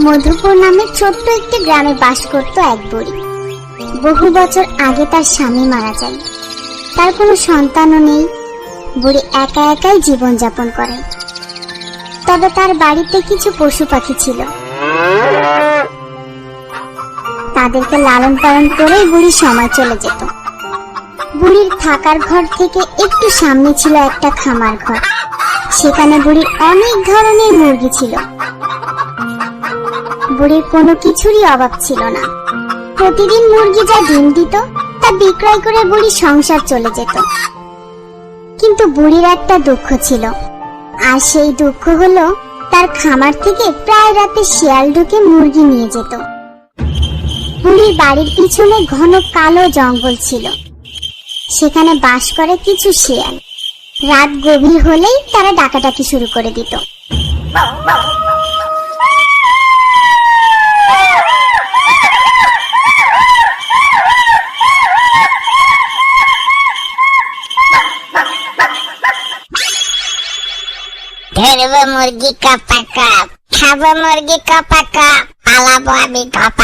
মধুপুর নামে ছোট্ট একটি গ্রামে বাস করত এক বুড়ি। বহু বছর আগে তার স্বামী মারা যায়। তার কোনো সন্তানও নেই। বুড়ি একা একাই জীবন যাপন করে। তবে তার বাড়িতে কিছু পশু পাখি ছিল। তাদেরকে লালন পালন করেই বুড়ির সময় চলে যেত। বুড়ির থাকার ঘর থেকে একটু সামনে ছিল একটা খামার ঘর। সেখানে বুড়ির অনেক ধরনের মুরগি ছিল। বুড়ির কোনো কিছুরই অভাব ছিল না। প্রতিদিন মুরগি যা ডিম দিত, তা বিক্রয় করে বুড়ির সংসার চলে যেত। কিন্তু বুড়ির একটা দুঃখ ছিল। আর সেই দুঃখ হলো, তার খামার থেকে প্রায় রাতে শিয়াল ঢুকে মুরগি নিয়ে যেত। বুড়ির বাড়ির পিছনে ঘন কালো জঙ্গল ছিল। সেখানে বাস করে কিছু শিয়াল। রাত গভীর হলেই তারা ডাকাডাকি শুরু করে দিত। মুরগি কপা কপ খাব মুরগি কপা কপ পালাবো আমি কপ